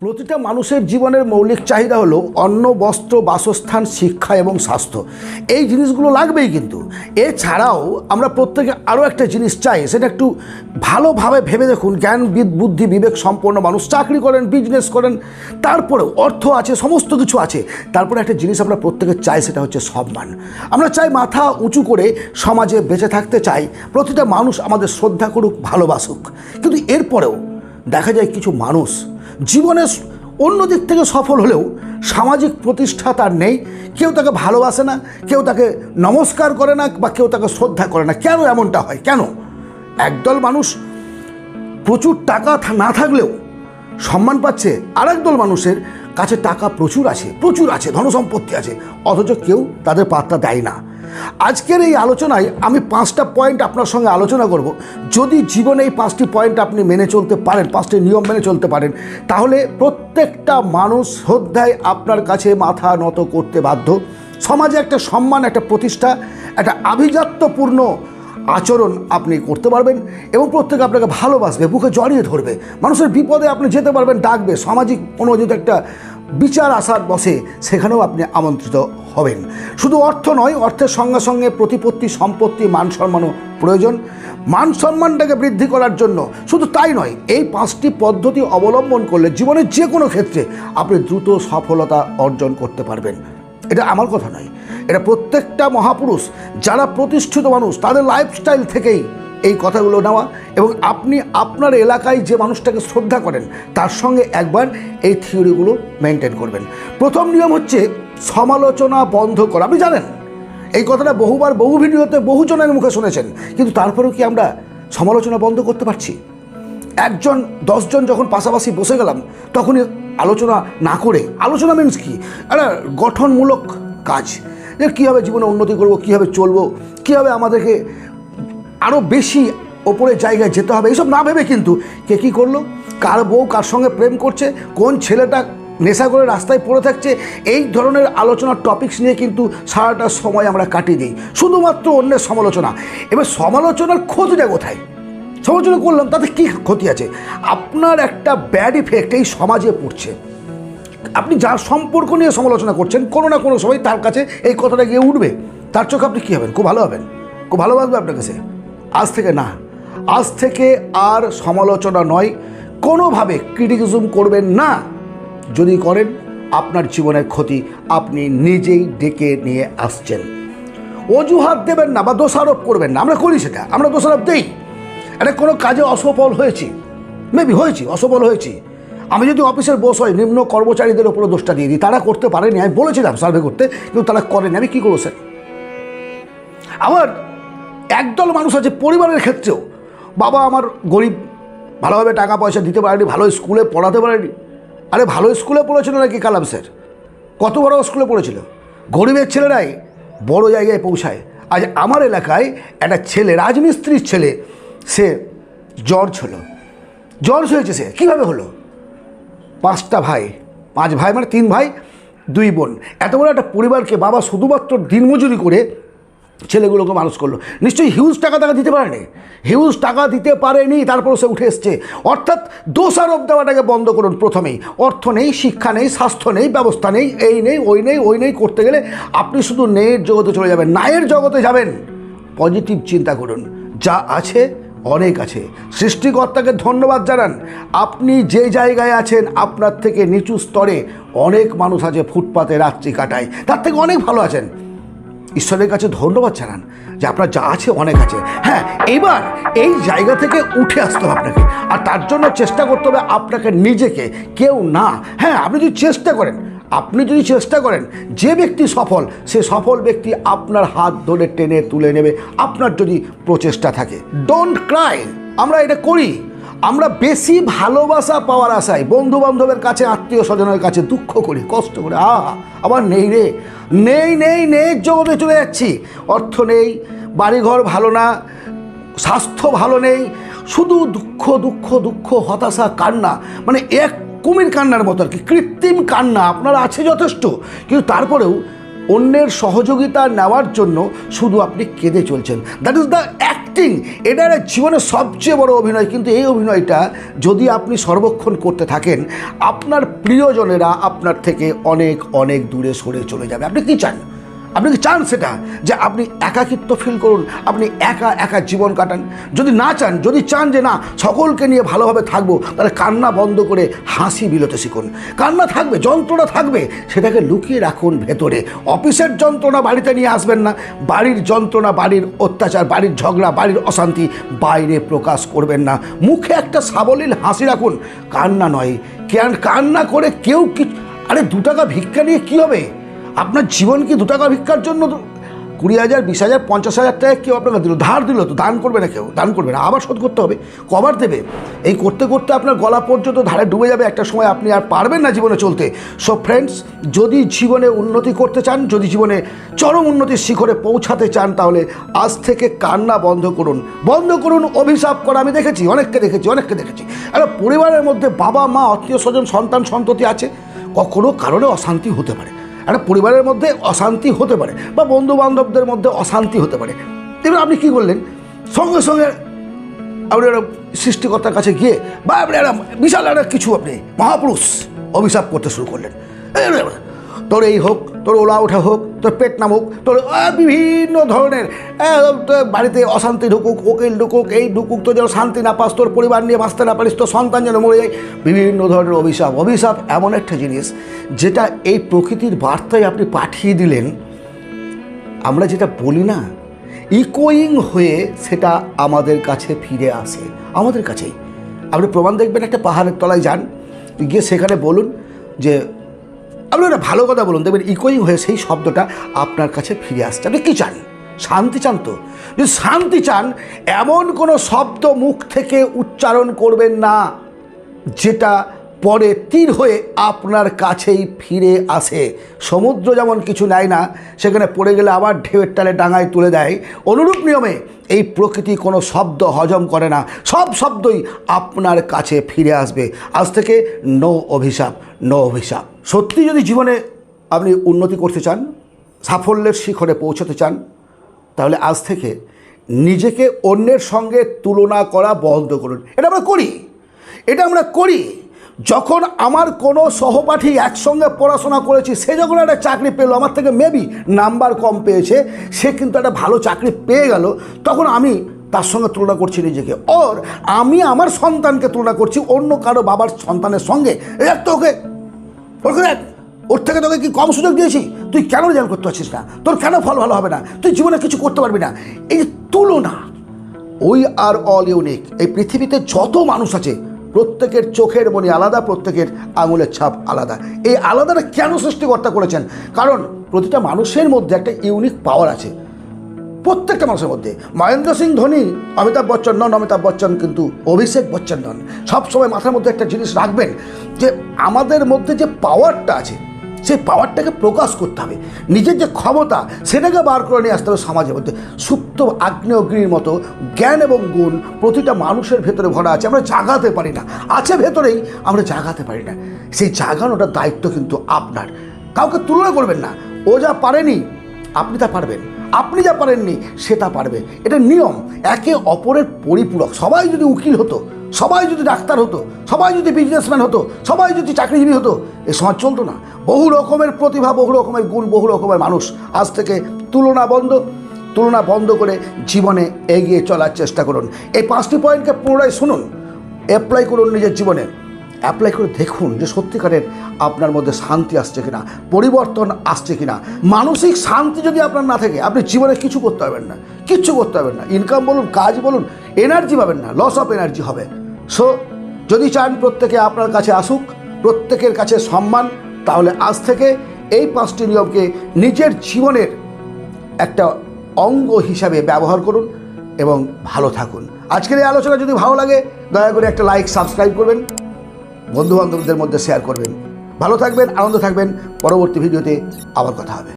প্রতিটা মানুষের জীবনের মৌলিক চাহিদা হলো অন্ন, বস্ত্র, বাসস্থান, শিক্ষা এবং স্বাস্থ্য। এই জিনিসগুলো লাগবেই কিন্তু। এছাড়াও আমরা প্রত্যেকে আরও একটা জিনিস চাই, সেটা একটু ভালোভাবে ভেবে দেখুন। জ্ঞান, বিদ- বুদ্ধি, বিবেক সম্পন্ন মানুষ, চাকরি করেন বিজনেস করেন, তারপরেও অর্থ আছে, সমস্ত কিছু আছে। তারপরে একটা জিনিস আমরা প্রত্যেকে চাই, সেটা হচ্ছে সম্মান। আমরা চাই মাথা উঁচু করে সমাজে বেঁচে থাকতে চাই, প্রতিটা মানুষ আমাদের শ্রদ্ধা করুক, ভালোবাসুক। কিন্তু এরপরেও দেখা যায় কিছু মানুষ জীবনে অন্য দিক থেকে সফল হলেও সামাজিক প্রতিষ্ঠা তার নেই। কেউ তাকে ভালোবাসে না, কেউ তাকে নমস্কার করে না বা কেউ তাকে শ্রদ্ধা করে না। কেন এমনটা হয়? কেন? একদল মানুষ প্রচুর টাকা না থাকলেও সম্মান পাচ্ছে আর একদল মানুষের কাছে টাকা প্রচুর আছে প্রচুর আছে, ধনসম্পত্তি আছে। অথচ কেউ তাদের পাত্তা দেয় না। আজকের এই আলোচনায় আমি পাঁচটা পয়েন্ট আপনার সঙ্গে আলোচনা করব। যদি জীবনে এই পাঁচটি পয়েন্ট আপনি মেনে চলতে পারেন, পাঁচটি নিয়ম মেনে চলতে পারেন, তাহলে প্রত্যেকটা মানুষ শ্রদ্ধায় আপনার কাছে মাথা নত করতে বাধ্য। সমাজে একটা সম্মান, একটা প্রতিষ্ঠা, একটা আভিজাত্যপূর্ণ আচরণ আপনি করতে পারবেন এবং প্রত্যেকে আপনাকে ভালোবাসবে, বুকে জড়িয়ে ধরবে। মানুষের বিপদে আপনি যেতে পারবেন, ডাকবে, সামাজিক কোনো যদি একটা বিচার আসার বসে সেখানেও আপনি আমন্ত্রিত হবেন। শুধু অর্থ নয়, অর্থের সঙ্গে সঙ্গে প্রতিপত্তি, সম্পত্তি, মান সম্মানও প্রয়োজন। মান সম্মানটাকে বৃদ্ধি করার জন্য শুধু তাই নয়, এই পাঁচটি পদ্ধতি অবলম্বন করলে জীবনের যে কোনো ক্ষেত্রে আপনি দ্রুত সফলতা অর্জন করতে পারবেন। এটা আমার কথা নয় এটা প্রত্যেকটা মহাপুরুষ, যারা প্রতিষ্ঠিত মানুষ, তাদের লাইফস্টাইল থেকেই এই কথাগুলো নেওয়া এবং আপনি আপনার এলাকায় যে মানুষটাকে শ্রদ্ধা করেন, তার সঙ্গে একবার এই থিওরিগুলো মেনটেন করবেন। প্রথম নিয়ম হচ্ছে সমালোচনা বন্ধ করা। আপনি জানেন, এই কথাটা বহুবার বহু ভিডিওতে বহুজনের মুখে শুনেছেন, কিন্তু তারপরেও কি আমরা সমালোচনা বন্ধ করতে পারছি? একজন, দশজন যখন পাশাপাশি বসে গেলাম, তখনই আলোচনা না করে, আলোচনা মিন্স কি? একটা গঠনমূলক কাজ। যে কীভাবে জীবনে উন্নতি করব, কীভাবে চলবো, কীভাবে আমাদেরকে আরও বেশি ওপরের জায়গায় যেতে হবে এইসব না ভেবে কিন্তু কে কী করল? কার বউ কার সঙ্গে প্রেম করছে, কোন ছেলেটা নেশা করে রাস্তায় পড়ে থাকছে, এই ধরনের আলোচনার টপিকস নিয়ে কিন্তু সারাটা সময় আমরা কাটিয়ে দিই। শুধুমাত্র অন্যের সমালোচনা। এবার সমালোচনার খোঁজটা কোথায়? সমালোচনা করলাম, তাতে কী ক্ষতি আছে? আপনার একটা ব্যাড ইফেক্ট এই সমাজে পড়ছে। আপনি যার সম্পর্ক নিয়ে সমালোচনা করছেন, কোনো না কোনো সময় তার কাছে এই কথাটা গিয়ে উঠবে। তার চোখে আপনি কী হবেন? খুব ভালো হবেন। খুব ভালোবাসবে আপনার কাছে? আজ থেকে না। আজ থেকে আর সমালোচনা নয়। কোনোভাবে ক্রিটিসিজম করবেন না। যদি করেন, আপনার জীবনের ক্ষতি আপনি নিজেই ডেকে নিয়ে আসছেন। অজুহাত দেবেন না বা দোষারোপ করবেন না। আমরা করি সেটা। আমরা দোষারোপ দেই। এটা কোনো কাজে অসফল হয়েছি। মেবি হয়েছি, অসফল হয়েছি। আমি যদি অফিসের বস হয়, নিম্ন কর্মচারীদের ওপরে দোষটা দিয়ে দিই, তারা করতে পারেনি, আমি বলেছিলাম সার্ভে করতে, কিন্তু তারা করেনি। আমি কী করব স্যার আবার একদল মানুষ আছে পরিবারের ক্ষেত্রেও। বাবা আমার গরিব, ভালোভাবে টাকা পয়সা দিতে পারেনি, ভালো স্কুলে পড়াতে পারেনি। আরে, ভালো স্কুলে পড়েছিল নাকি কালাম স্যার কত বড় স্কুলে পড়েছিল? গরিবের ছেলেরাই বড় জায়গায় পৌঁছায়। আজ আমার এলাকায় একটা ছেলে, রাজমিস্ত্রির ছেলে, সে জ্বর ছিল। জ্বর হয়েছে সে। কীভাবে হলো? পাঁচটা ভাই, পাঁচ ভাই মানে তিন ভাই, দুই বোন। এত বড় একটা পরিবারকে বাবা শুধুমাত্র দিনমজুরি করে ছেলেগুলোকে মানুষ করল। নিশ্চয়ই হিউজ টাকা টাকা দিতে পারেনি। হিউজ টাকা দিতে পারেনি তারপর সে উঠে এসছে। অর্থাৎ দোষারোপ দেওয়াটাকে বন্ধ করুন প্রথমেই। অর্থ নেই, শিক্ষা নেই, স্বাস্থ্য নেই, ব্যবস্থা নেই, এই নেই, ওই নেই ওই নেই, করতে গেলে আপনি শুধু নেয়ের জগতে চলে যাবেন। নায়ের জগতে যাবেন। পজিটিভ চিন্তা করুন। যা আছে অনেক আছে। সৃষ্টিকর্তাকে ধন্যবাদ জানান। আপনি যে জায়গায় আছেন, আপনার থেকে নিচু স্তরে অনেক মানুষ আছে ফুটপাতে রাত্রি কাটায়। তার থেকে অনেক ভালো আছেন। ঈশ্বরের কাছে ধন্যবাদ জানান যে আপনার যা আছে অনেক আছে। হ্যাঁ এবার এই জায়গা থেকে উঠে আসতে হবে আপনাকে। আর তার জন্য চেষ্টা করতে হবে আপনাকে নিজেকে, কেউ না। হ্যাঁ আপনি যদি চেষ্টা করেন আপনি যদি চেষ্টা করেন, যে ব্যক্তি সফল, সে সফল ব্যক্তি আপনার হাত ধরে টেনে তুলে নেবে। আপনার যদি প্রচেষ্টা থাকে ডোন্ট ক্রাই আমরা এটা করি। আমরা বেশি ভালোবাসা পাওয়ার আশায় বন্ধু বান্ধবের কাছে আত্মীয় স্বজনের কাছে দুঃখ করি, কষ্ট করে। আহা, আবার নেই রে। নেই নেই নেই, জগতে চলে যাচ্ছি। অর্থ নেই, বাড়িঘর ভালো না, স্বাস্থ্য ভালো নেই, শুধু দুঃখ দুঃখ দুঃখ, হতাশা, কান্না। মানে এক কুমির কান্নার মতো আর কি, কৃত্রিম কান্না, আপনার আছে যথেষ্ট। কিন্তু তারপরেও অন্যের সহযোগিতা নেওয়ার জন্য শুধু আপনি কেঁদে চলছেন। দ্যাট ইজ দ্য অ্যাক্টিং এটা জীবনের সবচেয়ে বড় অভিনয়। কিন্তু এই অভিনয়টা যদি আপনি সর্বক্ষণ করতে থাকেন, আপনার প্রিয়জনেরা আপনার থেকে অনেক অনেক দূরে সরে চলে যাবে। আপনি কি চান? আপনি কি চান সেটা? যে আপনি একাকিত্ব ফিল করুন, আপনি একা একা জীবন কাটান। যদি না চান, যদি চান যে না, সকলকে নিয়ে ভালোভাবে থাকব, তাহলে কান্না বন্ধ করে হাসি বিলোতে শিখুন। কান্না থাকবে, যন্ত্রণা থাকবে, সেটাকে লুকিয়ে রাখুন ভেতরে। অফিসের যন্ত্রণা বাড়িতে নিয়ে আসবেন না। বাড়ির যন্ত্রণা, বাড়ির অত্যাচার, বাড়ির ঝগড়া, বাড়ির অশান্তি বাইরে প্রকাশ করবেন না। মুখে একটা সাবলীল হাসি রাখুন। কান্না নয়। কেন কান্না করে কেউ কি আরে, দু টাকা ভিক্ষা নিয়ে কী হবে? আপনার জীবন কি দু টাকা ভিক্ষার জন্য কুড়ি হাজার, বিশ হাজার, পঞ্চাশ হাজার টাকা কেউ আপনাকে দিল? ধার দিল তো, দান করবে না কেউ, দান করবে না। আবার শোধ করতে হবে কবার দেবে। এই করতে করতে আপনার গলা পর্যন্ত ধারে ডুবে যাবে একটা সময়, আপনি আর পারবেন না জীবনে চলতে। সো ফ্রেন্ডস যদি জীবনে উন্নতি করতে চান, যদি জীবনে চরম উন্নতির শিখরে পৌঁছাতে চান, তাহলে আজ থেকে কান্না বন্ধ করুন। বন্ধ করুন, অভিশাপ করা। আমি দেখেছি, অনেককে দেখেছি অনেককে দেখেছি। আর পরিবারের মধ্যে বাবা, মা, আত্মীয় স্বজন, সন্তান, সন্ততি আছে, কখনো কারণে অশান্তি হতে পারে। একটা পরিবারের মধ্যে অশান্তি হতে পারে বা বন্ধু বান্ধবদের মধ্যে অশান্তি হতে পারে এবার আপনি কি করলেন সঙ্গে সঙ্গে আপনি একটা সৃষ্টিকর্তার কাছে গিয়ে বা আপনি একটা বিশাল একটা কিছু আপনি মহাপুরুষ অভিশাপ করতে শুরু করলেন তোর এই হোক তোর ওলা ওঠা হোক, তোর পেট নামুক তোর বিভিন্ন ধরনের বাড়িতে অশান্তি ঢুকুক ওকিল ঢুকুক, এই ঢুকুক তো যেন শান্তি না পাস, তোর পরিবার নিয়ে বাঁচতে না পারিস, তোর সন্তান যেন মরে যায়, বিভিন্ন ধরনের অভিশাপ। অভিশাপ এমন একটা জিনিস, যেটা এই প্রকৃতির বার্তায় আপনি পাঠিয়ে দিলেন। আমরা যেটা বলি না, ইকোয়িং হয়ে সেটা আমাদের কাছে ফিরে আসে, আমাদের কাছেই। আপনি প্রমাণ দেখবেন, একটা পাহাড়ের তলায় যান, গিয়ে সেখানে বলুন যে আপনি একটা ভালো কথা বলুন, দেখবেন ইকোয়িং হয়ে সেই শব্দটা আপনার কাছে ফিরে আসছে। আপনি কী চান? শান্তি চান তো? যদি শান্তি চান, এমন কোনো শব্দ মুখ থেকে উচ্চারণ করবেন না, যেটা পরে তীর হয়ে আপনার কাছেই ফিরে আসে। সমুদ্র যেমন কিছু নেয় না, সেখানে পড়ে গেলে আবার ঢেউয়ের টালে ডাঙায় তুলে দেয়। অনুরূপ নিয়মে এই প্রকৃতি কোনো শব্দ হজম করে না। সব শব্দই আপনার কাছে ফিরে আসবে। আজ থেকে নো অভিশাপ। নো অভিশাপ। সত্যি যদি জীবনে আপনি উন্নতি করতে চান, সাফল্যের শিখরে পৌঁছতে চান, তাহলে আজ থেকে নিজেকে অন্যের সঙ্গে তুলনা করা বন্ধ করুন। এটা আমরা করি। এটা আমরা করি যখন আমার কোনো সহপাঠী একসঙ্গে পড়াশোনা করেছি, সে যখন একটা চাকরি পেল, আমার থেকে মেবি নাম্বার কম পেয়েছে, সে কিন্তু একটা ভালো চাকরি পেয়ে গেল, তখন আমি তার সঙ্গে তুলনা করছি নিজেকে। ওর আমি আমার সন্তানকে তুলনা করছি অন্য কারও বাবার সন্তানের সঙ্গে। এই তো ওকে ওর থেকে তোকে কি কম সুযোগ দিয়েছি? তুই কেন রেজাল্ট করতে পারছিস না? তোর কেন ফল ভালো হবে না? তুই জীবনে কিছু করতে পারবি না। এই যে তুলনা উই আর অল ইউনিক, এই পৃথিবীতে যত মানুষ আছে, প্রত্যেকের চোখের মনি আলাদা, প্রত্যেকের আঙুলের ছাপ আলাদা। এই আলাদাটা কেন সৃষ্টিকর্তা করেছেন? কারণ প্রতিটা মানুষের মধ্যে একটা ইউনিক পাওয়ার আছে। প্রত্যেকটা মানুষের মধ্যে। মহেন্দ্র সিং ধোনি, অমিতাভ বচ্চন নন, অমিতাভ বচ্চন কিন্তু অভিষেক বচ্চন নন। সবসময় মাথার মধ্যে একটা জিনিস রাখবেন যে, আমাদের মধ্যে যে পাওয়ারটা আছে, সেই পাওয়ারটাকে প্রকাশ করতে হবে। নিজের যে ক্ষমতা, সেটাকে বার করে নিয়ে আসতে হবে সমাজের মধ্যে। সুপ্ত আগ্নেয়গ্নির মতো জ্ঞান এবং গুণ প্রতিটা মানুষের ভেতরে ভরা আছে, আমরা জাগাতে পারি না। আছে ভেতরেই, আমরা জাগাতে পারি না। সেই জাগানোটার দায়িত্ব কিন্তু আপনার। কাউকে তুলনা করবেন না। ও যা পারেনি, আপনি তা পারবেন। আপনি যা পারেননি, সে তা পারবে। এটা নিয়ম। একে অপরের পরিপূরক। সবাই যদি উকিল হতো, সবাই যদি ডাক্তার হতো, সবাই যদি বিজনেসম্যান হতো, সবাই যদি চাকরিজীবী হতো, এ সমাজ চলতো না। বহু রকমের প্রতিভা, বহু রকমের গুণ, বহু রকমের মানুষ আজ থেকে তুলনা বন্ধ। তুলনা বন্ধ করে জীবনে এগিয়ে চলার চেষ্টা করুন। এই পাঁচটি পয়েন্টকে পুনরায় শুনুন। অ্যাপ্লাই করুন নিজের জীবনে। অ্যাপ্লাই করে দেখুন যে সত্যিকারের আপনার মধ্যে শান্তি আসছে কিনা, পরিবর্তন আসছে কিনা। মানসিক শান্তি যদি আপনার না থাকে, আপনি জীবনে কিছু করতে পারবেন না। কিচ্ছু করতে পারবেন না। ইনকাম বলুন, কাজ বলুন এনার্জি পাবেন না। লস অফ এনার্জি হবে। সো যদি চান প্রত্যেকে আপনার কাছে আসুক, প্রত্যেকের কাছে সম্মান, তাহলে আজ থেকে এই পাঁচটি নিয়মকে নিজের জীবনের একটা অঙ্গ হিসাবে ব্যবহার করুন এবং ভালো থাকুন। আজকের এই আলোচনা যদি ভালো লাগে, দয়া করে একটা লাইক সাবস্ক্রাইব করবেন। বন্ধু বান্ধবদের মধ্যে শেয়ার করবেন। ভালো থাকবেন আনন্দ থাকবেন। পরবর্তী ভিডিওতে আবার কথা হবে।